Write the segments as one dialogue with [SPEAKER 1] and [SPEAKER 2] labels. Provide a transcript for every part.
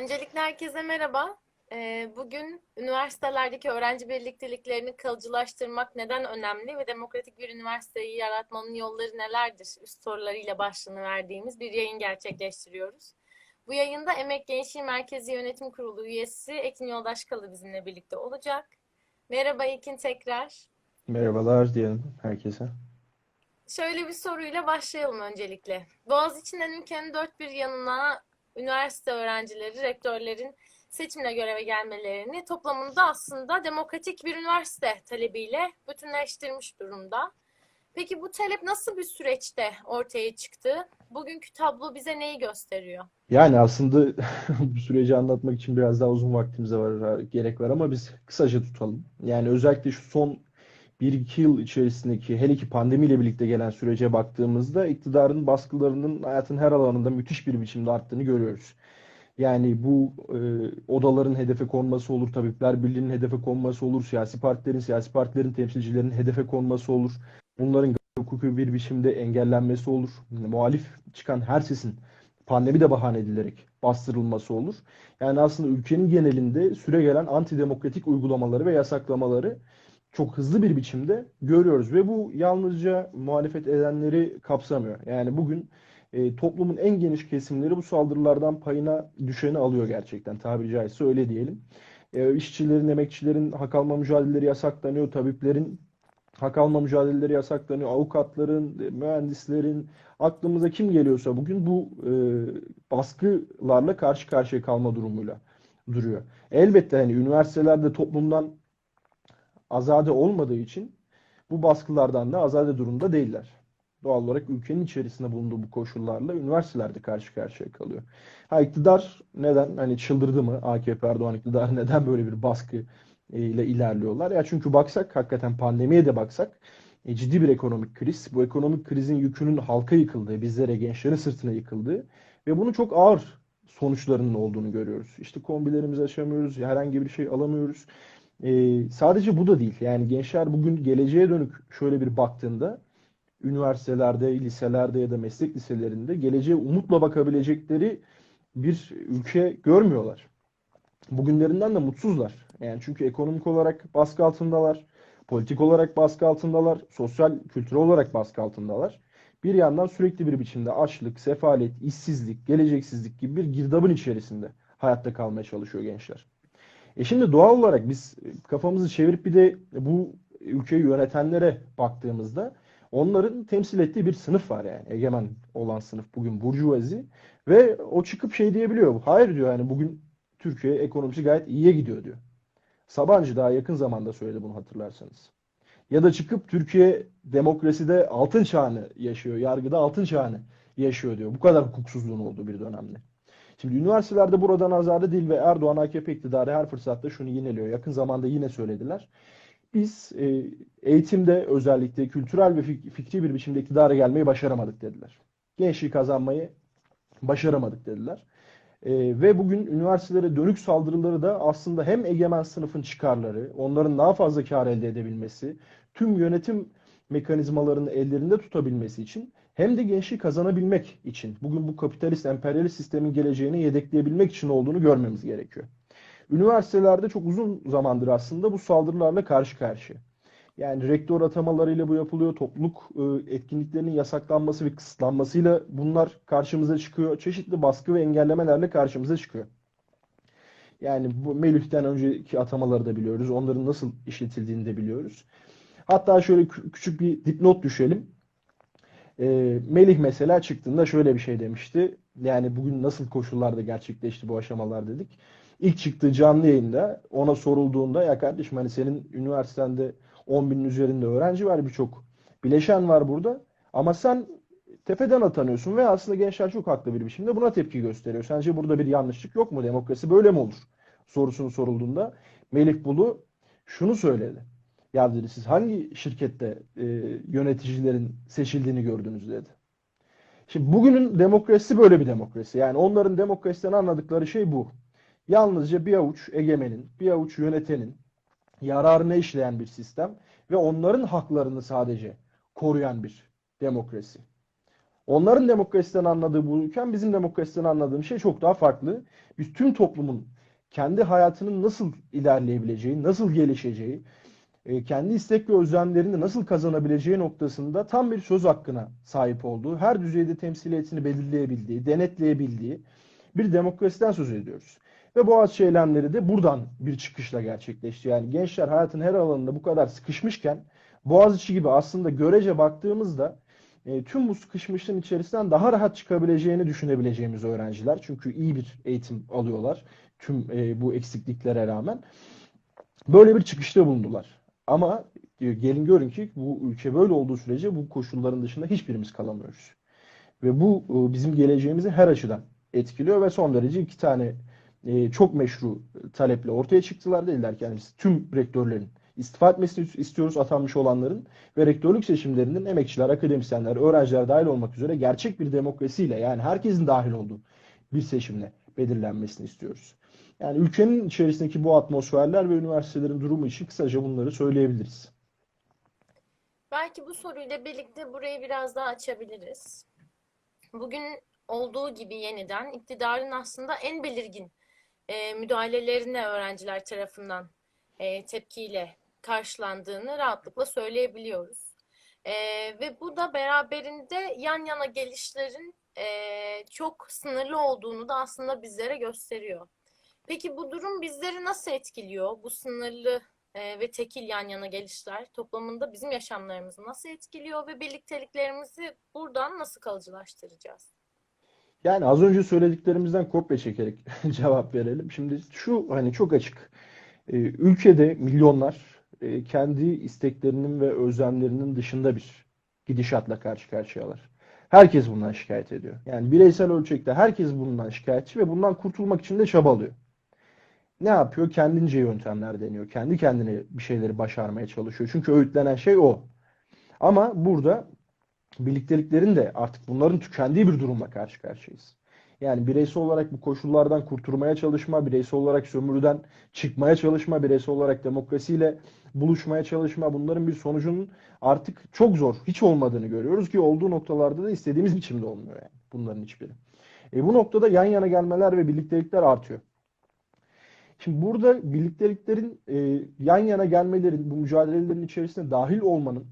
[SPEAKER 1] Öncelikle herkese merhaba. Ee, Bugün üniversitelerdeki öğrenci birlikteliklerini kalıcılaştırmak neden önemli ve demokratik bir üniversiteyi yaratmanın yolları nelerdir? Üst sorularıyla başlığını verdiğimiz bir yayın gerçekleştiriyoruz. Bu yayında Emek Gençliği Merkezi Yönetim Kurulu üyesi Ekin Yoldaşkalı bizimle birlikte olacak. Merhaba Ekin tekrar.
[SPEAKER 2] Merhabalar diyelim herkese.
[SPEAKER 1] Şöyle bir soruyla başlayalım öncelikle. Boğaziçi'nden ülkenin dört bir yanına üniversite öğrencileri, rektörlerin seçimle göreve gelmelerini toplamında aslında demokratik bir üniversite talebiyle bütünleştirmiş durumda. Peki bu talep nasıl bir süreçte ortaya çıktı? Bugünkü tablo bize neyi gösteriyor?
[SPEAKER 2] Yani aslında bu süreci anlatmak için biraz daha uzun vaktimize var, gerek var ama biz kısaca tutalım. Yani özellikle şu son 1-2 yıl içerisindeki hele ki pandemiyle birlikte gelen sürece baktığımızda iktidarın baskılarının hayatın her alanında müthiş bir biçimde arttığını görüyoruz. Yani bu e, odaların hedefe konması olur, Tabipler Birliği'nin hedefe konması olur, siyasi partilerin, siyasi partilerin temsilcilerinin hedefe konması olur. Bunların hukuki bir biçimde engellenmesi olur. Muhalif çıkan her sesin pandemi de bahane edilerek bastırılması olur. Yani aslında ülkenin genelinde süregelen antidemokratik uygulamaları ve yasaklamaları çok hızlı bir biçimde görüyoruz ve bu yalnızca muhalefet edenleri kapsamıyor. Yani bugün e, toplumun en geniş kesimleri bu saldırılardan payına düşeni alıyor gerçekten tabiri caizse öyle diyelim. E, işçilerin, emekçilerin hak alma mücadeleleri yasaklanıyor, tabiplerin hak alma mücadeleleri yasaklanıyor, avukatların, e, mühendislerin, aklımıza kim geliyorsa bugün bu e, baskılarla karşı karşıya kalma durumuyla duruyor. Elbette hani üniversitelerde toplumdan azade olmadığı için bu baskılardan da azade durumda değiller. Doğal olarak ülkenin içerisinde bulunduğu bu koşullarla üniversitelerde karşı karşıya kalıyor. Ha iktidar neden hani çıldırdı mı AKP Erdoğan iktidarı neden böyle bir baskı e, ile ilerliyorlar? Ya çünkü baksak hakikaten pandemiye de baksak e, ciddi bir ekonomik kriz. Bu ekonomik krizin yükünün halka yıkıldığı, bizlere, gençlerin sırtına yıkıldığı ve bunun çok ağır sonuçlarının olduğunu görüyoruz. İşte kombilerimizi açamıyoruz, herhangi bir şey alamıyoruz. Ee, sadece bu da değil. Yani gençler bugün geleceğe dönük şöyle bir baktığında üniversitelerde, liselerde ya da meslek liselerinde geleceğe umutla bakabilecekleri bir ülke görmüyorlar. Bugünlerinden de mutsuzlar. Yani çünkü ekonomik olarak baskı altındalar, politik olarak baskı altındalar, sosyal, kültürel olarak baskı altındalar. Bir yandan sürekli bir biçimde açlık, sefalet, işsizlik, geleceksizlik gibi bir girdabın içerisinde hayatta kalmaya çalışıyor gençler. E şimdi doğal olarak biz kafamızı çevirip bir de bu ülkeyi yönetenlere baktığımızda onların temsil ettiği bir sınıf var yani. Egemen olan sınıf bugün burjuvazi ve o çıkıp şey diyebiliyor. Hayır diyor yani bugün Türkiye ekonomisi gayet iyiye gidiyor diyor. Sabancı daha yakın zamanda söyledi bunu hatırlarsanız. Ya da çıkıp Türkiye demokraside altın çağını yaşıyor, yargıda altın çağını yaşıyor diyor. Bu kadar hukuksuzluğun olduğu bir dönemde. Şimdi üniversitelerde buradan azade değil ve Erdoğan AKP iktidarı her fırsatta şunu yineliyor. Yakın zamanda yine söylediler. Biz e, eğitimde özellikle kültürel ve fikri bir biçimde iktidara gelmeyi başaramadık dediler. Gençliği kazanmayı başaramadık dediler. E, ve bugün üniversitelere dönük saldırıları da aslında hem egemen sınıfın çıkarları, onların daha fazla kar elde edebilmesi, tüm yönetim mekanizmalarını ellerinde tutabilmesi için hem de gençliği kazanabilmek için, bugün bu kapitalist, emperyalist sistemin geleceğini yedekleyebilmek için olduğunu görmemiz gerekiyor. Üniversitelerde çok uzun zamandır aslında bu saldırılarla karşı karşıya. Yani rektör atamalarıyla bu yapılıyor, topluluk e, etkinliklerinin yasaklanması ve kısıtlanmasıyla bunlar karşımıza çıkıyor. Çeşitli baskı ve engellemelerle karşımıza çıkıyor. Yani bu Melih'ten önceki atamaları da biliyoruz. Onların nasıl işletildiğini de biliyoruz. Hatta şöyle küçük bir dipnot düşelim. E, Melih mesela çıktığında şöyle bir şey demişti. Yani bugün nasıl koşullarda gerçekleşti bu aşamalar dedik. İlk çıktığı canlı yayında ona sorulduğunda ya kardeşim hani senin üniversitende 10 binin üzerinde öğrenci var birçok bileşen var burada. Ama sen tepeden atanıyorsun ve aslında gençler çok haklı bir biçimde buna tepki gösteriyor. Sence burada bir yanlışlık yok mu? Demokrasi böyle mi olur? Sorusunu sorulduğunda Melih Bulu şunu söyledi. Ya dedi siz hangi şirkette e, yöneticilerin seçildiğini gördünüz dedi. Şimdi bugünün demokrasisi böyle bir demokrasi. Yani onların demokrasiden anladıkları şey bu. Yalnızca bir avuç egemenin, bir avuç yönetenin yararına işleyen bir sistem ve onların haklarını sadece koruyan bir demokrasi. Onların demokrasiden anladığı bu ülken bizim demokrasiden anladığım şey çok daha farklı. Biz tüm toplumun kendi hayatının nasıl ilerleyebileceği, nasıl gelişeceği, kendi istek ve özlemlerini nasıl kazanabileceği noktasında tam bir söz hakkına sahip olduğu, her düzeyde temsiliyetini belirleyebildiği, denetleyebildiği bir demokrasiden söz ediyoruz. Ve Boğaziçi eylemleri de buradan bir çıkışla gerçekleşti. Yani gençler hayatın her alanında bu kadar sıkışmışken Boğaziçi gibi aslında görece baktığımızda e, tüm bu sıkışmışlığın içerisinden daha rahat çıkabileceğini düşünebileceğimiz öğrenciler. Çünkü iyi bir eğitim alıyorlar tüm e, bu eksikliklere rağmen. Böyle bir çıkışta bulundular. Ama e, gelin görün ki bu ülke böyle olduğu sürece bu koşulların dışında hiçbirimiz kalamıyoruz. Ve bu e, bizim geleceğimizi her açıdan etkiliyor ve son derece iki tane e, çok meşru taleple ortaya çıktılar. Dediler ki yani tüm rektörlerin istifa etmesini istiyoruz atanmış olanların ve rektörlük seçimlerinin emekçiler, akademisyenler, öğrenciler dahil olmak üzere gerçek bir demokrasiyle yani herkesin dahil olduğu bir seçimle belirlenmesini istiyoruz. Yani ülkenin içerisindeki bu atmosferler ve üniversitelerin durumu için kısaca bunları söyleyebiliriz.
[SPEAKER 1] Belki bu soruyla birlikte burayı biraz daha açabiliriz. Bugün olduğu gibi yeniden iktidarın aslında en belirgin e, müdahalelerine öğrenciler tarafından e, tepkiyle karşılandığını rahatlıkla söyleyebiliyoruz. E, ve bu da beraberinde yan yana gelişlerin e, çok sınırlı olduğunu da aslında bizlere gösteriyor. Peki bu durum bizleri nasıl etkiliyor? Bu sınırlı e, ve tekil yan yana gelişler toplamında bizim yaşamlarımızı nasıl etkiliyor ve birlikteliklerimizi buradan nasıl kalıcılaştıracağız?
[SPEAKER 2] Yani az önce söylediklerimizden kopya çekerek cevap verelim. Şimdi şu hani çok açık. Ee, ülkede milyonlar e, kendi isteklerinin ve özlemlerinin dışında bir gidişatla karşı karşıyalar. Herkes bundan şikayet ediyor. Yani bireysel ölçekte herkes bundan şikayetçi ve bundan kurtulmak için de çabalıyor. Ne yapıyor? Kendince yöntemler deniyor. Kendi kendine bir şeyleri başarmaya çalışıyor. Çünkü öğütlenen şey o. Ama burada birlikteliklerin de artık bunların tükendiği bir durumla karşı karşıyayız. Yani bireysel olarak bu koşullardan kurtulmaya çalışma, bireysel olarak sömürüden çıkmaya çalışma, bireysel olarak demokrasiyle buluşmaya çalışma bunların bir sonucunun artık çok zor, hiç olmadığını görüyoruz ki olduğu noktalarda da istediğimiz biçimde olmuyor yani bunların hiçbiri. E bu noktada yan yana gelmeler ve birliktelikler artıyor. Şimdi burada birlikteliklerin e, yan yana gelmelerin, bu mücadelelerin içerisine dahil olmanın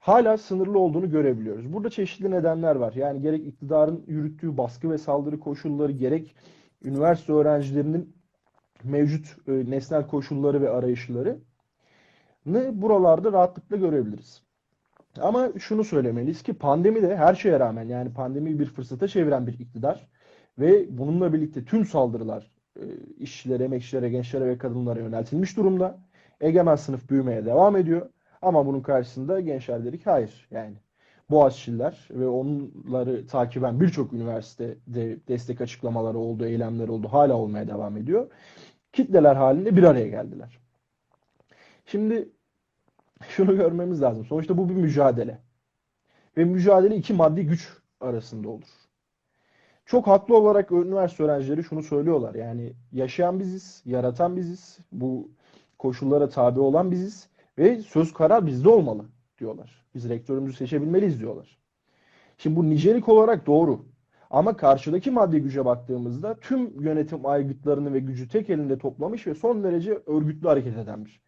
[SPEAKER 2] hala sınırlı olduğunu görebiliyoruz. Burada çeşitli nedenler var. Yani gerek iktidarın yürüttüğü baskı ve saldırı koşulları, gerek üniversite öğrencilerinin mevcut e, nesnel koşulları ve arayışları buralarda rahatlıkla görebiliriz. Ama şunu söylemeliyiz ki pandemi de her şeye rağmen yani pandemiyi bir fırsata çeviren bir iktidar ve bununla birlikte tüm saldırılar işçilere, emekçilere, gençlere ve kadınlara yöneltilmiş durumda. Egemen sınıf büyümeye devam ediyor. Ama bunun karşısında gençler dedik hayır yani. Boğaziçi'liler ve onları takiben birçok üniversitede destek açıklamaları oldu, eylemler oldu, hala olmaya devam ediyor. Kitleler halinde bir araya geldiler. Şimdi şunu görmemiz lazım. Sonuçta bu bir mücadele. Ve mücadele iki maddi güç arasında olur. Çok haklı olarak üniversite öğrencileri şunu söylüyorlar. Yani yaşayan biziz, yaratan biziz, bu koşullara tabi olan biziz ve söz karar bizde olmalı diyorlar. Biz rektörümüzü seçebilmeliyiz diyorlar. Şimdi bu nicelik olarak doğru. Ama karşıdaki maddi güce baktığımızda tüm yönetim aygıtlarını ve gücü tek elinde toplamış ve son derece örgütlü hareket eden bir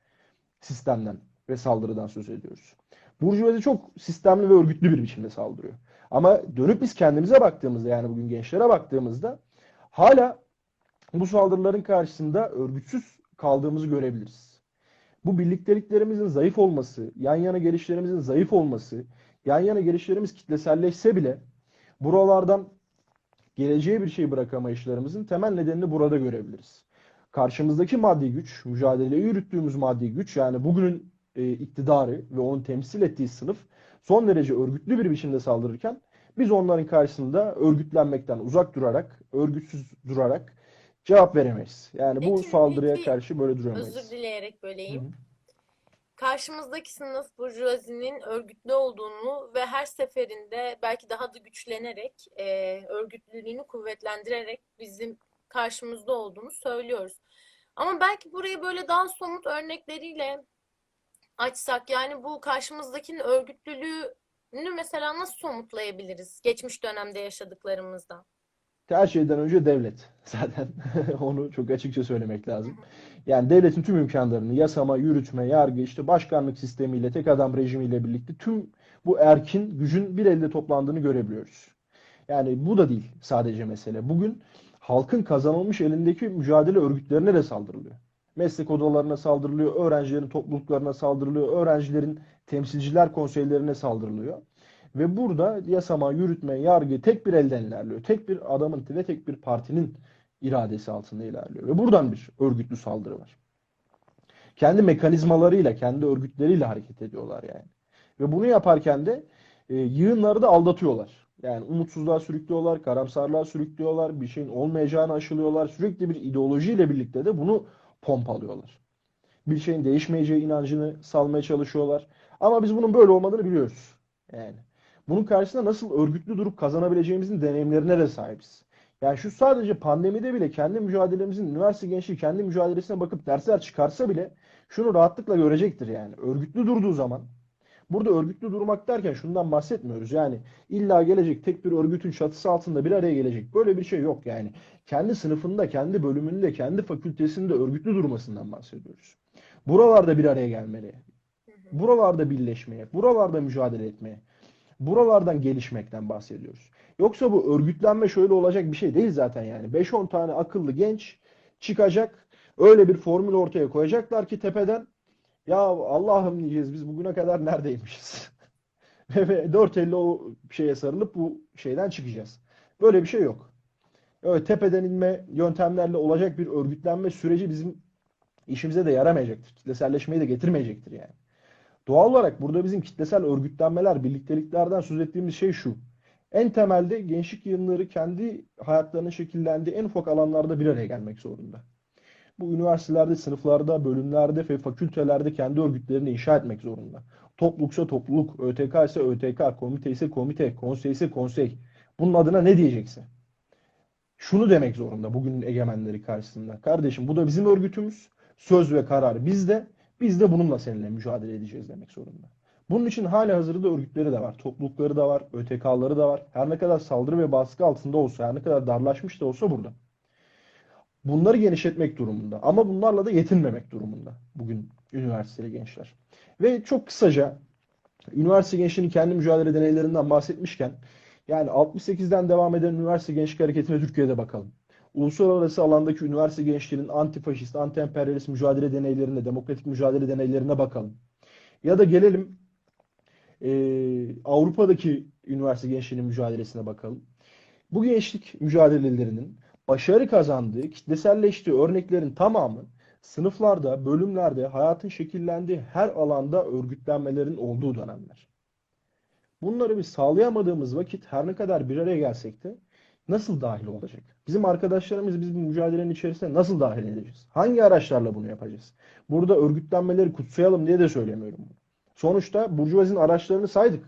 [SPEAKER 2] sistemden ve saldırıdan söz ediyoruz. Burjuvazi çok sistemli ve örgütlü bir biçimde saldırıyor. Ama dönüp biz kendimize baktığımızda yani bugün gençlere baktığımızda hala bu saldırıların karşısında örgütsüz kaldığımızı görebiliriz. Bu birlikteliklerimizin zayıf olması, yan yana gelişlerimizin zayıf olması, yan yana gelişlerimiz kitleselleşse bile buralardan geleceğe bir şey bırakamayışlarımızın temel nedenini burada görebiliriz. Karşımızdaki maddi güç, mücadeleyi yürüttüğümüz maddi güç yani bugünün e, iktidarı ve onun temsil ettiği sınıf son derece örgütlü bir biçimde saldırırken biz onların karşısında örgütlenmekten uzak durarak, örgütsüz durarak cevap veremeyiz. Yani bu
[SPEAKER 1] Peki,
[SPEAKER 2] saldırıya
[SPEAKER 1] peki,
[SPEAKER 2] karşı böyle duramayız.
[SPEAKER 1] Özür dileyerek
[SPEAKER 2] hı.
[SPEAKER 1] Karşımızdaki sınıf burjuvazinin örgütlü olduğunu ve her seferinde belki daha da güçlenerek, e, örgütlülüğünü kuvvetlendirerek bizim karşımızda olduğunu söylüyoruz. Ama belki burayı böyle daha somut örnekleriyle açsak, yani bu karşımızdakinin örgütlülüğü mesela nasıl somutlayabiliriz geçmiş dönemde yaşadıklarımızdan?
[SPEAKER 2] Her şeyden önce devlet zaten. Onu çok açıkça söylemek lazım. Yani devletin tüm imkanlarını yasama, yürütme, yargı, işte başkanlık sistemiyle, tek adam rejimiyle birlikte tüm bu erkin gücün bir elde toplandığını görebiliyoruz. Yani bu da değil sadece mesele. Bugün halkın kazanılmış elindeki mücadele örgütlerine de saldırılıyor. Meslek odalarına saldırılıyor, öğrencilerin topluluklarına saldırılıyor, öğrencilerin temsilciler konseylerine saldırılıyor. Ve burada yasama, yürütme, yargı tek bir elden ilerliyor. Tek bir adamın ve tek bir partinin iradesi altında ilerliyor. Ve buradan bir örgütlü saldırı var. Kendi mekanizmalarıyla, kendi örgütleriyle hareket ediyorlar yani. Ve bunu yaparken de e, yığınları da aldatıyorlar. Yani umutsuzluğa sürüklüyorlar, karamsarlığa sürüklüyorlar, bir şeyin olmayacağını aşılıyorlar. Sürekli bir ideolojiyle birlikte de bunu pompalıyorlar. Bir şeyin değişmeyeceği inancını salmaya çalışıyorlar. Ama biz bunun böyle olmadığını biliyoruz. Yani bunun karşısında nasıl örgütlü durup kazanabileceğimizin deneyimlerine de sahibiz. Yani şu sadece pandemide bile kendi mücadelemizin, üniversite gençliği kendi mücadelesine bakıp dersler çıkarsa bile şunu rahatlıkla görecektir yani. Örgütlü durduğu zaman Burada örgütlü durmak derken şundan bahsetmiyoruz. Yani illa gelecek tek bir örgütün çatısı altında bir araya gelecek. Böyle bir şey yok yani. Kendi sınıfında, kendi bölümünde, kendi fakültesinde örgütlü durmasından bahsediyoruz. Buralarda bir araya gelmeli. Buralarda birleşmeye, buralarda mücadele etmeye, buralardan gelişmekten bahsediyoruz. Yoksa bu örgütlenme şöyle olacak bir şey değil zaten yani. 5-10 tane akıllı genç çıkacak, öyle bir formül ortaya koyacaklar ki tepeden ya Allah'ım diyeceğiz biz bugüne kadar neredeymişiz? Ve dört elle o şeye sarılıp bu şeyden çıkacağız. Böyle bir şey yok. Evet, tepeden inme yöntemlerle olacak bir örgütlenme süreci bizim işimize de yaramayacaktır. Kitleselleşmeyi de getirmeyecektir yani. Doğal olarak burada bizim kitlesel örgütlenmeler, birlikteliklerden söz ettiğimiz şey şu. En temelde gençlik yığınları kendi hayatlarının şekillendiği en ufak alanlarda bir araya gelmek zorunda. Bu üniversitelerde, sınıflarda, bölümlerde ve fakültelerde kendi örgütlerini inşa etmek zorunda. Topluluksa topluluk, ÖTK ise ÖTK, komite ise komite, konsey ise konsey. Bunun adına ne diyecekse. Şunu demek zorunda bugünün egemenleri karşısında. Kardeşim bu da bizim örgütümüz. Söz ve karar bizde. Biz de bununla seninle mücadele edeceğiz demek zorunda. Bunun için hala hazırda örgütleri de var. Toplulukları da var. ÖTK'ları da var. Her ne kadar saldırı ve baskı altında olsa, her ne kadar darlaşmış da olsa burada. Bunları genişletmek durumunda. Ama bunlarla da yetinmemek durumunda bugün üniversiteli gençler. Ve çok kısaca üniversite gençliğinin kendi mücadele deneylerinden bahsetmişken yani 68'den devam eden üniversite gençlik hareketine Türkiye'de bakalım. Uluslararası alandaki üniversite gençliğinin antifaşist, anti-emperyalist mücadele deneylerine, demokratik mücadele deneylerine bakalım. Ya da gelelim e, Avrupa'daki üniversite gençliğinin mücadelesine bakalım. Bu gençlik mücadelelerinin başarı kazandığı, kitleselleştiği örneklerin tamamı sınıflarda, bölümlerde, hayatın şekillendiği her alanda örgütlenmelerin olduğu dönemler. Bunları biz sağlayamadığımız vakit her ne kadar bir araya gelsek de nasıl dahil olacak? Bizim arkadaşlarımız biz bu mücadelenin içerisine nasıl dahil edeceğiz? Hangi araçlarla bunu yapacağız? Burada örgütlenmeleri kutsayalım diye de söylemiyorum. Sonuçta Burjuvazinin araçlarını saydık.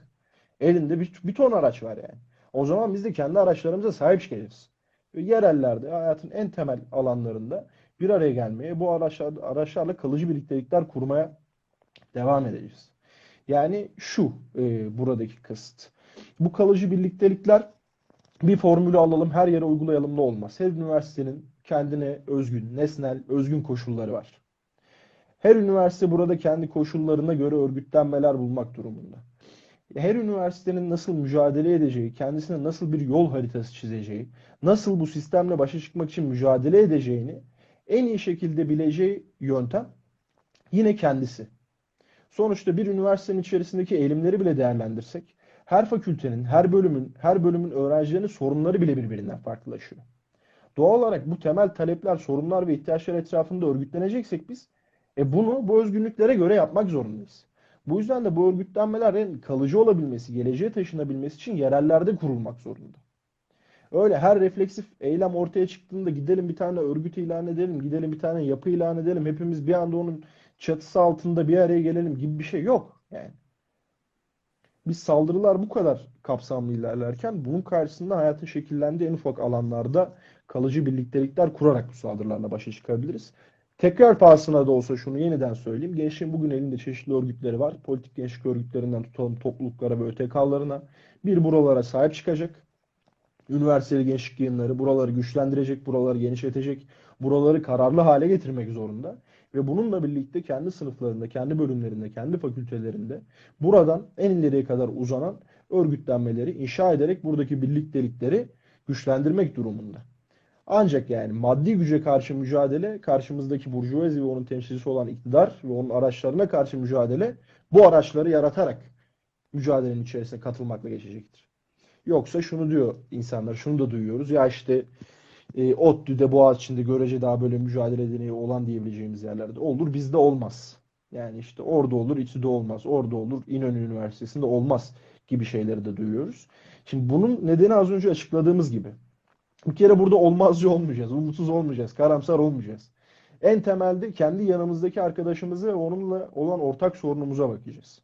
[SPEAKER 2] Elinde bir, bir ton araç var yani. O zaman biz de kendi araçlarımıza sahip çıkacağız yerellerde hayatın en temel alanlarında bir araya gelmeye, bu araçlar, araçlarla kalıcı birliktelikler kurmaya devam edeceğiz. Yani şu e, buradaki kasıt. Bu kalıcı birliktelikler bir formülü alalım, her yere uygulayalım da olmaz. Her üniversitenin kendine özgün, nesnel, özgün koşulları var. Her üniversite burada kendi koşullarına göre örgütlenmeler bulmak durumunda her üniversitenin nasıl mücadele edeceği, kendisine nasıl bir yol haritası çizeceği, nasıl bu sistemle başa çıkmak için mücadele edeceğini en iyi şekilde bileceği yöntem yine kendisi. Sonuçta bir üniversitenin içerisindeki eğilimleri bile değerlendirsek, her fakültenin, her bölümün, her bölümün öğrencilerinin sorunları bile birbirinden farklılaşıyor. Doğal olarak bu temel talepler, sorunlar ve ihtiyaçlar etrafında örgütleneceksek biz, e bunu bu özgünlüklere göre yapmak zorundayız. Bu yüzden de bu örgütlenmelerin kalıcı olabilmesi, geleceğe taşınabilmesi için yerellerde kurulmak zorunda. Öyle her refleksif eylem ortaya çıktığında gidelim bir tane örgüt ilan edelim, gidelim bir tane yapı ilan edelim, hepimiz bir anda onun çatısı altında bir araya gelelim gibi bir şey yok yani. Biz saldırılar bu kadar kapsamlı ilerlerken bunun karşısında hayatın şekillendiği en ufak alanlarda kalıcı birliktelikler kurarak bu saldırılarla başa çıkabiliriz. Tekrar pahasına da olsa şunu yeniden söyleyeyim. Gençliğin bugün elinde çeşitli örgütleri var. Politik gençlik örgütlerinden tutalım topluluklara ve ÖTK'larına. Bir buralara sahip çıkacak. Üniversiteli gençlik yayınları buraları güçlendirecek, buraları genişletecek, buraları kararlı hale getirmek zorunda. Ve bununla birlikte kendi sınıflarında, kendi bölümlerinde, kendi fakültelerinde buradan en ileriye kadar uzanan örgütlenmeleri inşa ederek buradaki birliktelikleri güçlendirmek durumunda. Ancak yani maddi güce karşı mücadele, karşımızdaki burjuvazi ve onun temsilcisi olan iktidar ve onun araçlarına karşı mücadele bu araçları yaratarak mücadelenin içerisine katılmakla geçecektir. Yoksa şunu diyor insanlar, şunu da duyuyoruz. Ya işte e, ODTÜ'de, Boğaziçi'nde görece daha böyle mücadele edeni olan diyebileceğimiz yerlerde olur. Bizde olmaz. Yani işte orada olur, İTÜ'de olmaz. Orada olur, İnönü Üniversitesi'nde olmaz gibi şeyleri de duyuyoruz. Şimdi bunun nedeni az önce açıkladığımız gibi. Bir kere burada olmazcı olmayacağız, umutsuz olmayacağız, karamsar olmayacağız. En temelde kendi yanımızdaki arkadaşımıza ve onunla olan ortak sorunumuza bakacağız.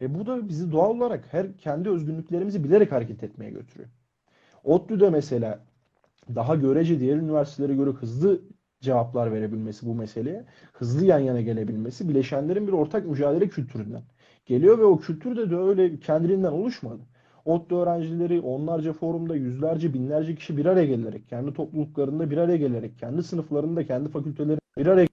[SPEAKER 2] E bu da bizi doğal olarak her kendi özgünlüklerimizi bilerek hareket etmeye götürüyor. ODTÜ'de mesela daha görece diğer üniversitelere göre hızlı cevaplar verebilmesi bu meseleye, hızlı yan yana gelebilmesi bileşenlerin bir ortak mücadele kültüründen geliyor ve o kültür de öyle kendiliğinden oluşmadı. ODTÜ öğrencileri onlarca forumda yüzlerce binlerce kişi bir araya gelerek, kendi topluluklarında bir araya gelerek, kendi sınıflarında, kendi fakültelerinde bir araya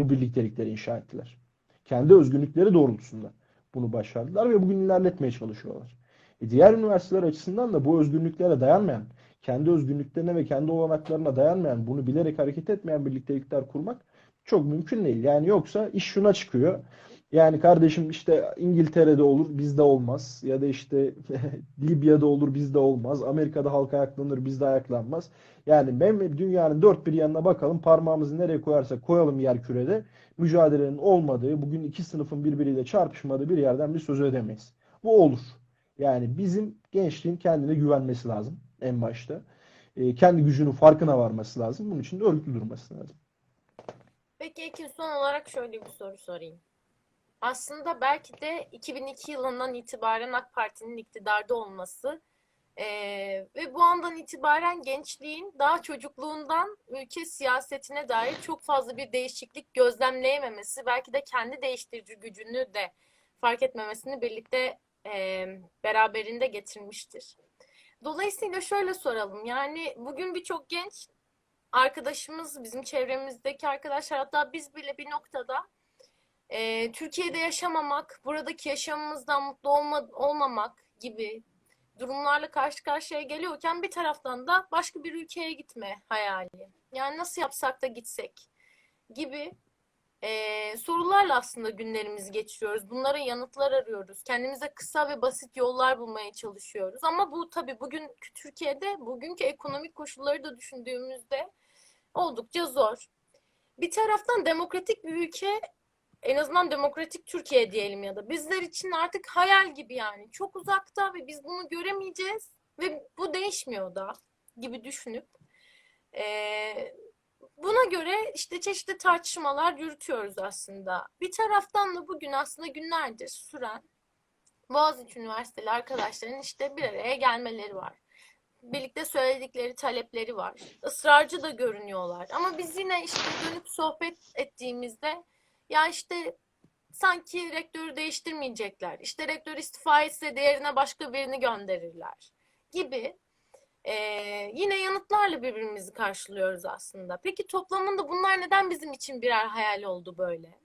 [SPEAKER 2] bu birliktelikleri inşa ettiler. Kendi özgünlükleri doğrultusunda bunu başardılar ve bugün ilerletmeye çalışıyorlar. E diğer üniversiteler açısından da bu özgünlüklere dayanmayan, kendi özgünlüklerine ve kendi olanaklarına dayanmayan, bunu bilerek hareket etmeyen birliktelikler kurmak çok mümkün değil. Yani yoksa iş şuna çıkıyor. Yani kardeşim işte İngiltere'de olur bizde olmaz ya da işte Libya'da olur bizde olmaz. Amerika'da halk ayaklanır bizde ayaklanmaz. Yani ben dünyanın dört bir yanına bakalım parmağımızı nereye koyarsak koyalım yer kürede mücadelenin olmadığı bugün iki sınıfın birbiriyle çarpışmadığı bir yerden bir söz edemeyiz. Bu olur. Yani bizim gençliğin kendine güvenmesi lazım en başta. E, kendi gücünün farkına varması lazım. Bunun için de örgütlü durması lazım.
[SPEAKER 1] Peki Ekin son olarak şöyle bir soru sorayım. Aslında belki de 2002 yılından itibaren AK Parti'nin iktidarda olması eee, ve bu andan itibaren gençliğin daha çocukluğundan ülke siyasetine dair çok fazla bir değişiklik gözlemleyememesi, belki de kendi değiştirici gücünü de fark etmemesini birlikte eee, beraberinde getirmiştir. Dolayısıyla şöyle soralım. Yani bugün birçok genç arkadaşımız, bizim çevremizdeki arkadaşlar hatta biz bile bir noktada e, Türkiye'de yaşamamak, buradaki yaşamımızdan mutlu olma, olmamak gibi durumlarla karşı karşıya geliyorken bir taraftan da başka bir ülkeye gitme hayali. Yani nasıl yapsak da gitsek gibi e, sorularla aslında günlerimizi geçiriyoruz. Bunlara yanıtlar arıyoruz. Kendimize kısa ve basit yollar bulmaya çalışıyoruz. Ama bu tabii bugün Türkiye'de bugünkü ekonomik koşulları da düşündüğümüzde oldukça zor. Bir taraftan demokratik bir ülke en azından demokratik Türkiye diyelim ya da bizler için artık hayal gibi yani çok uzakta ve biz bunu göremeyeceğiz ve bu değişmiyor da gibi düşünüp eee, buna göre işte çeşitli tartışmalar yürütüyoruz aslında. Bir taraftan da bugün aslında günlerdir süren Boğaziçi Üniversiteli arkadaşların işte bir araya gelmeleri var. Birlikte söyledikleri talepleri var. Israrcı da görünüyorlar. Ama biz yine işte dönüp sohbet ettiğimizde ya işte sanki rektörü değiştirmeyecekler. İşte rektör istifa etse değerine başka birini gönderirler gibi e, yine yanıtlarla birbirimizi karşılıyoruz aslında. Peki toplamında bunlar neden bizim için birer hayal oldu böyle?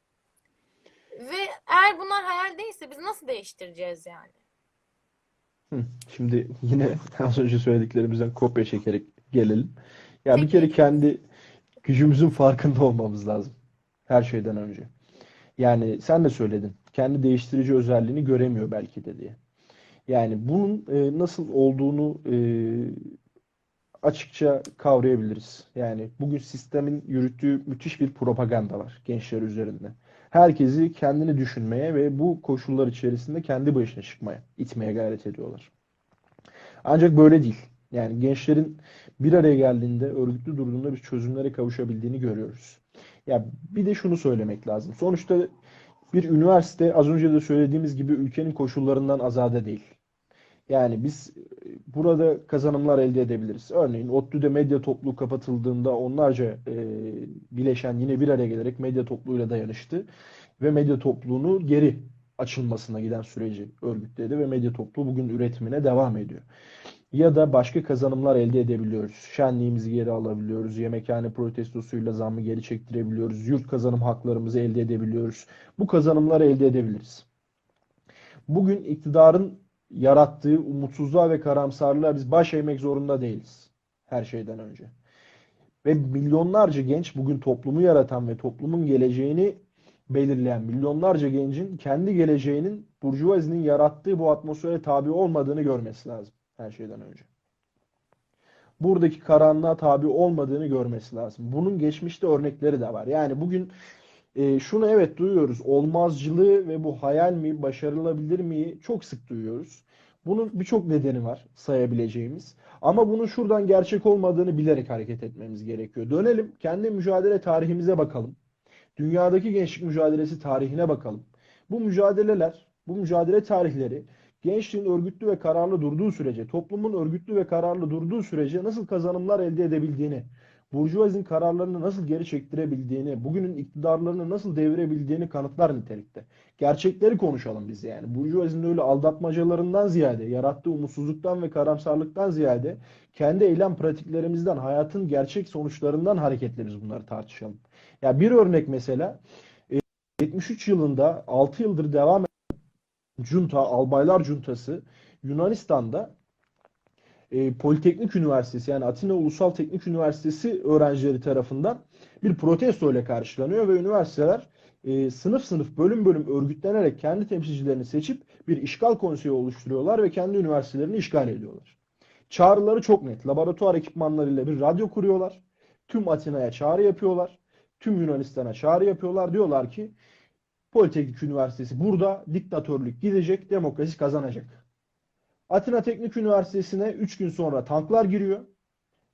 [SPEAKER 1] Ve eğer bunlar hayal değilse biz nasıl değiştireceğiz yani?
[SPEAKER 2] Şimdi yine az önce söylediklerimizden kopya çekerek gelelim. Ya bir
[SPEAKER 1] Peki.
[SPEAKER 2] kere kendi gücümüzün farkında olmamız lazım. Her şeyden önce. Yani sen de söyledin. Kendi değiştirici özelliğini göremiyor belki de diye. Yani bunun e, nasıl olduğunu e, açıkça kavrayabiliriz. Yani bugün sistemin yürüttüğü müthiş bir propaganda var gençler üzerinde. Herkesi kendini düşünmeye ve bu koşullar içerisinde kendi başına çıkmaya, itmeye gayret ediyorlar. Ancak böyle değil. Yani gençlerin bir araya geldiğinde, örgütlü durduğunda biz çözümlere kavuşabildiğini görüyoruz. Ya bir de şunu söylemek lazım. Sonuçta bir üniversite az önce de söylediğimiz gibi ülkenin koşullarından azade değil. Yani biz e, burada kazanımlar elde edebiliriz. Örneğin ODTÜ'de medya topluluğu kapatıldığında onlarca e, bileşen yine bir araya gelerek medya topluluğuyla dayanıştı ve medya topluluğunu geri açılmasına giden süreci örgütledi ve medya topluluğu bugün üretimine devam ediyor. Ya da başka kazanımlar elde edebiliyoruz. Şenliğimizi geri alabiliyoruz. Yemekhane protestosuyla zammı geri çektirebiliyoruz. Yurt kazanım haklarımızı elde edebiliyoruz. Bu kazanımları elde edebiliriz. Bugün iktidarın yarattığı umutsuzluğa ve karamsarlığa biz baş eğmek zorunda değiliz. Her şeyden önce. Ve milyonlarca genç bugün toplumu yaratan ve toplumun geleceğini belirleyen milyonlarca gencin kendi geleceğinin burjuvazinin yarattığı bu atmosfere tabi olmadığını görmesi lazım her şeyden önce. Buradaki karanlığa tabi olmadığını görmesi lazım. Bunun geçmişte örnekleri de var. Yani bugün e, şunu evet duyuyoruz. Olmazcılığı ve bu hayal mi, başarılabilir mi çok sık duyuyoruz. Bunun birçok nedeni var sayabileceğimiz. Ama bunun şuradan gerçek olmadığını bilerek hareket etmemiz gerekiyor. Dönelim kendi mücadele tarihimize bakalım. Dünyadaki gençlik mücadelesi tarihine bakalım. Bu mücadeleler, bu mücadele tarihleri gençliğin örgütlü ve kararlı durduğu sürece, toplumun örgütlü ve kararlı durduğu sürece nasıl kazanımlar elde edebildiğini, burjuvazinin kararlarını nasıl geri çektirebildiğini, bugünün iktidarlarını nasıl devirebildiğini kanıtlar nitelikte. Gerçekleri konuşalım biz yani. Burjuvazinin öyle aldatmacalarından ziyade, yarattığı umutsuzluktan ve karamsarlıktan ziyade kendi eylem pratiklerimizden, hayatın gerçek sonuçlarından hareketle biz bunları tartışalım. Ya bir örnek mesela 73 yılında 6 yıldır devam junta, albaylar juntası Yunanistan'da e, Politeknik Üniversitesi yani Atina Ulusal Teknik Üniversitesi öğrencileri tarafından bir protesto ile karşılanıyor ve üniversiteler e, sınıf sınıf bölüm bölüm örgütlenerek kendi temsilcilerini seçip bir işgal konseyi oluşturuyorlar ve kendi üniversitelerini işgal ediyorlar. Çağrıları çok net. Laboratuvar ekipmanlarıyla bir radyo kuruyorlar. Tüm Atina'ya çağrı yapıyorlar. Tüm Yunanistan'a çağrı yapıyorlar. Diyorlar ki Politeknik Üniversitesi burada diktatörlük gidecek, demokrasi kazanacak. Atina Teknik Üniversitesi'ne 3 gün sonra tanklar giriyor.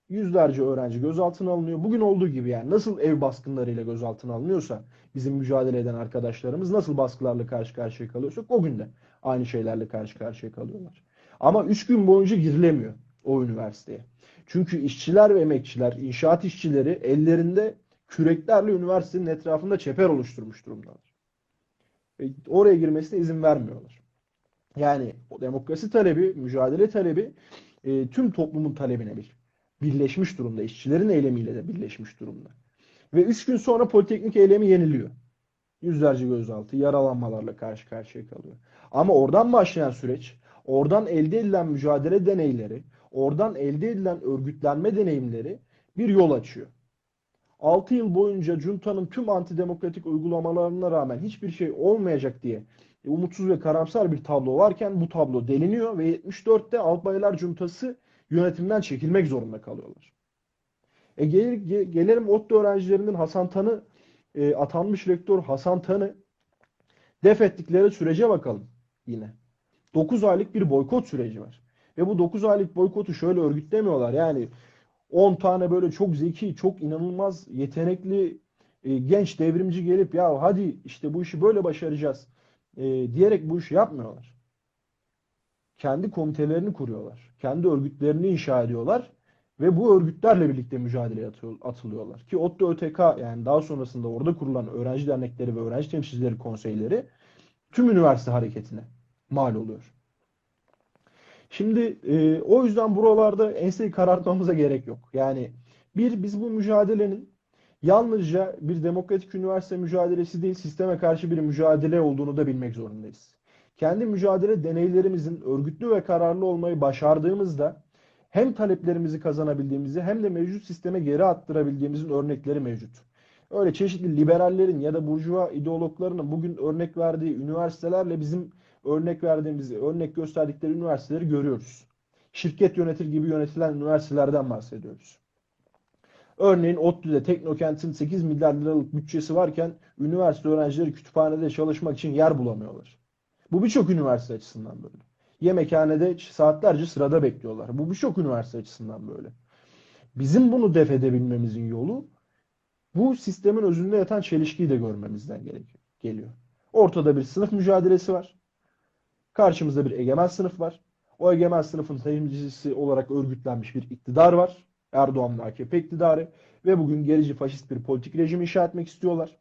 [SPEAKER 2] Yüzlerce öğrenci gözaltına alınıyor. Bugün olduğu gibi yani nasıl ev baskınlarıyla gözaltına alınıyorsa bizim mücadele eden arkadaşlarımız nasıl baskılarla karşı karşıya kalıyorsak o gün de aynı şeylerle karşı karşıya kalıyorlar. Ama 3 gün boyunca girilemiyor o üniversiteye. Çünkü işçiler ve emekçiler, inşaat işçileri ellerinde küreklerle üniversitenin etrafında çeper oluşturmuş durumdalar. Ve oraya girmesine izin vermiyorlar. Yani demokrasi talebi, mücadele talebi e, tüm toplumun talebine bir birleşmiş durumda. İşçilerin eylemiyle de birleşmiş durumda. Ve üç gün sonra politeknik eylemi yeniliyor. Yüzlerce gözaltı, yaralanmalarla karşı karşıya kalıyor. Ama oradan başlayan süreç, oradan elde edilen mücadele deneyleri, oradan elde edilen örgütlenme deneyimleri bir yol açıyor. 6 yıl boyunca Junta'nın tüm antidemokratik uygulamalarına rağmen hiçbir şey olmayacak diye umutsuz ve karamsar bir tablo varken bu tablo deliniyor ve 74'te Albaylar Juntası yönetimden çekilmek zorunda kalıyorlar. E gel, gel, gelelim ODTÜ öğrencilerinin Hasan Tan'ı e, atanmış rektör Hasan Tan'ı def ettikleri sürece bakalım yine. 9 aylık bir boykot süreci var. Ve bu 9 aylık boykotu şöyle örgütlemiyorlar. Yani 10 tane böyle çok zeki, çok inanılmaz yetenekli e, genç devrimci gelip ya hadi işte bu işi böyle başaracağız e, diyerek bu işi yapmıyorlar. Kendi komitelerini kuruyorlar. Kendi örgütlerini inşa ediyorlar ve bu örgütlerle birlikte mücadeleye atılıyorlar. Ki ODTÜ ÖTK yani daha sonrasında orada kurulan öğrenci dernekleri ve öğrenci temsilcileri konseyleri tüm üniversite hareketine mal oluyor. Şimdi e, o yüzden buralarda enseyi karartmamıza gerek yok. Yani bir biz bu mücadelenin yalnızca bir demokratik üniversite mücadelesi değil, sisteme karşı bir mücadele olduğunu da bilmek zorundayız. Kendi mücadele deneylerimizin örgütlü ve kararlı olmayı başardığımızda hem taleplerimizi kazanabildiğimizi hem de mevcut sisteme geri attırabildiğimizin örnekleri mevcut. Öyle çeşitli liberallerin ya da burjuva ideologlarının bugün örnek verdiği üniversitelerle bizim örnek verdiğimiz, örnek gösterdikleri üniversiteleri görüyoruz. Şirket yönetir gibi yönetilen üniversitelerden bahsediyoruz. Örneğin ODTÜ'de Teknokent'in 8 milyar liralık bütçesi varken üniversite öğrencileri kütüphanede çalışmak için yer bulamıyorlar. Bu birçok üniversite açısından böyle. Yemekhanede saatlerce sırada bekliyorlar. Bu birçok üniversite açısından böyle. Bizim bunu def edebilmemizin yolu bu sistemin özünde yatan çelişkiyi de görmemizden geliyor. Ortada bir sınıf mücadelesi var. Karşımızda bir egemen sınıf var. O egemen sınıfın temsilcisi olarak örgütlenmiş bir iktidar var. Erdoğan ve AKP iktidarı ve bugün gerici faşist bir politik rejim inşa etmek istiyorlar.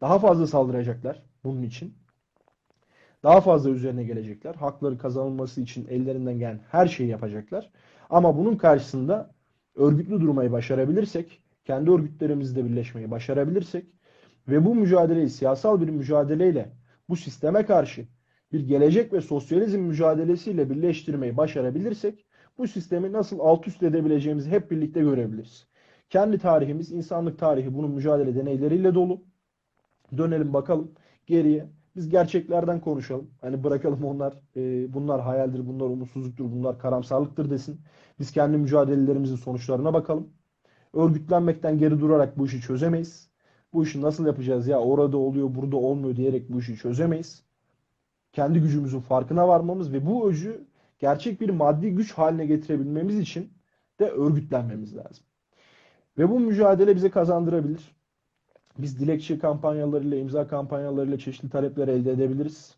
[SPEAKER 2] Daha fazla saldıracaklar bunun için. Daha fazla üzerine gelecekler. Hakları kazanılması için ellerinden gelen her şeyi yapacaklar. Ama bunun karşısında örgütlü durmayı başarabilirsek, kendi örgütlerimizle birleşmeyi başarabilirsek ve bu mücadeleyi siyasal bir mücadeleyle bu sisteme karşı bir gelecek ve sosyalizm mücadelesiyle birleştirmeyi başarabilirsek bu sistemi nasıl alt üst edebileceğimizi hep birlikte görebiliriz. Kendi tarihimiz, insanlık tarihi bunun mücadele deneyleriyle dolu. Dönelim bakalım geriye. Biz gerçeklerden konuşalım. Hani bırakalım onlar e, bunlar hayaldir, bunlar umutsuzluktur, bunlar karamsarlıktır desin. Biz kendi mücadelelerimizin sonuçlarına bakalım. Örgütlenmekten geri durarak bu işi çözemeyiz. Bu işi nasıl yapacağız ya orada oluyor, burada olmuyor diyerek bu işi çözemeyiz. Kendi gücümüzün farkına varmamız ve bu öcü gerçek bir maddi güç haline getirebilmemiz için de örgütlenmemiz lazım. Ve bu mücadele bize kazandırabilir. Biz dilekçe kampanyalarıyla, imza kampanyalarıyla çeşitli talepler elde edebiliriz.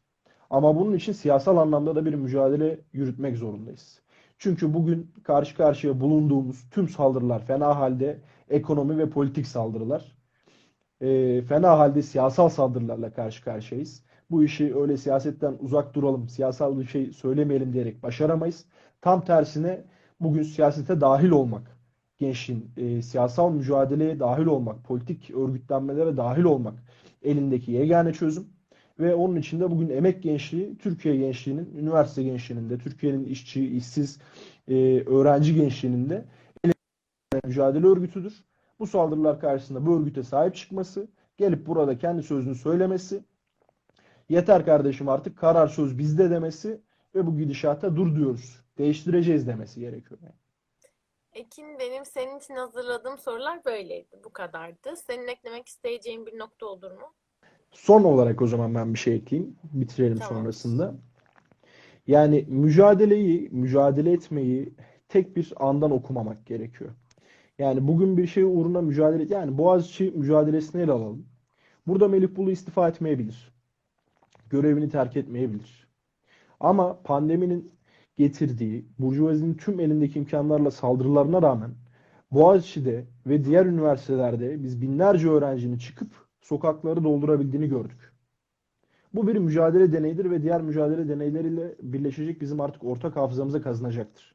[SPEAKER 2] Ama bunun için siyasal anlamda da bir mücadele yürütmek zorundayız. Çünkü bugün karşı karşıya bulunduğumuz tüm saldırılar fena halde ekonomi ve politik saldırılar. E, fena halde siyasal saldırılarla karşı karşıyayız. Bu işi öyle siyasetten uzak duralım, siyasal bir şey söylemeyelim diyerek başaramayız. Tam tersine bugün siyasete dahil olmak, gençliğin e, siyasal mücadeleye dahil olmak, politik örgütlenmelere dahil olmak elindeki yegane çözüm. Ve onun için de bugün emek gençliği, Türkiye gençliğinin, üniversite gençliğinin de, Türkiye'nin işçi, işsiz, e, öğrenci gençliğinin de mücadele örgütüdür. Bu saldırılar karşısında bu örgüte sahip çıkması, gelip burada kendi sözünü söylemesi, yeter kardeşim artık karar söz bizde demesi ve bu gidişata dur diyoruz, değiştireceğiz demesi gerekiyor. Yani.
[SPEAKER 1] Ekin benim senin için hazırladığım sorular böyleydi. Bu kadardı. Senin eklemek isteyeceğin bir nokta olur mu?
[SPEAKER 2] Son olarak o zaman ben bir şey ekleyeyim. Bitirelim
[SPEAKER 1] Tamam.
[SPEAKER 2] sonrasında. Yani mücadeleyi, mücadele etmeyi tek bir andan okumamak gerekiyor. Yani bugün bir şey uğruna mücadele, yani Boğaziçi mücadelesini ele alalım. Burada Melih Bulu istifa etmeyebilir. Görevini terk etmeyebilir. Ama pandeminin getirdiği, Burjuvazinin tüm elindeki imkanlarla saldırılarına rağmen Boğaziçi'de ve diğer üniversitelerde biz binlerce öğrencinin çıkıp sokakları doldurabildiğini gördük. Bu bir mücadele deneyidir ve diğer mücadele deneyleriyle birleşecek bizim artık ortak hafızamıza kazanacaktır.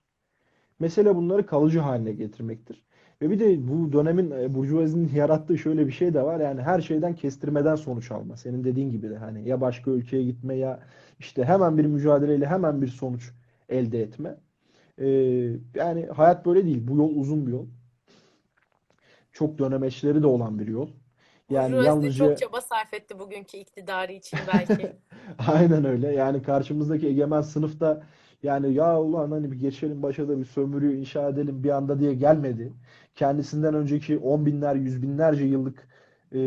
[SPEAKER 2] Mesele bunları kalıcı haline getirmektir. Ve bir de bu dönemin e, Burjuvazinin yarattığı şöyle bir şey de var. Yani her şeyden kestirmeden sonuç alma. Senin dediğin gibi de hani ya başka ülkeye gitme ya işte hemen bir mücadeleyle hemen bir sonuç elde etme. Ee, yani hayat böyle değil. Bu yol uzun bir yol. Çok dönemeçleri de olan bir yol. Yani
[SPEAKER 1] Burjuvazi
[SPEAKER 2] yalnızca
[SPEAKER 1] çok çaba sarf etti bugünkü iktidarı için belki.
[SPEAKER 2] Aynen öyle. Yani karşımızdaki egemen sınıfta yani ya ulan hani bir geçelim başa da bir sömürüyü inşa edelim bir anda diye gelmedi. Kendisinden önceki on binler, yüz binlerce yıllık e,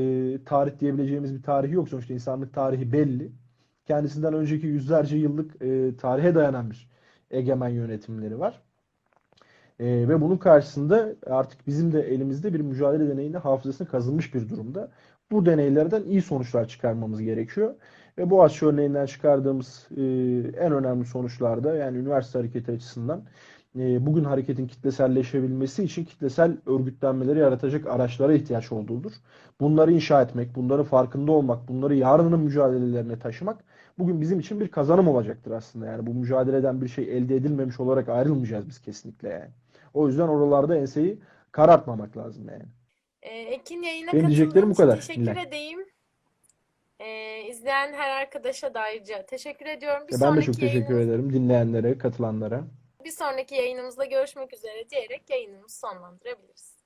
[SPEAKER 2] tarih diyebileceğimiz bir tarihi yok. Sonuçta insanlık tarihi belli. Kendisinden önceki yüzlerce yıllık e, tarihe dayanan bir egemen yönetimleri var. E, ve bunun karşısında artık bizim de elimizde bir mücadele deneyinde hafızasını kazınmış bir durumda. Bu deneylerden iyi sonuçlar çıkarmamız gerekiyor. Ve Boğaziçi örneğinden çıkardığımız e, en önemli sonuçlarda yani üniversite hareketi açısından e, bugün hareketin kitleselleşebilmesi için kitlesel örgütlenmeleri yaratacak araçlara ihtiyaç olduğudur. Bunları inşa etmek, bunların farkında olmak, bunları yarının mücadelelerine taşımak bugün bizim için bir kazanım olacaktır aslında. Yani bu mücadeleden bir şey elde edilmemiş olarak ayrılmayacağız biz kesinlikle yani. O yüzden oralarda enseyi karartmamak lazım yani.
[SPEAKER 1] Ee, Ekin yayına
[SPEAKER 2] Benim diyeceklerim bu kadar.
[SPEAKER 1] teşekkür
[SPEAKER 2] Nilay.
[SPEAKER 1] edeyim. Ee, izleyen her arkadaşa da ayrıca teşekkür ediyorum. Bir
[SPEAKER 2] ben de çok teşekkür
[SPEAKER 1] yayınımız-
[SPEAKER 2] ederim dinleyenlere, katılanlara.
[SPEAKER 1] Bir sonraki yayınımızda görüşmek üzere diyerek yayınımızı sonlandırabiliriz.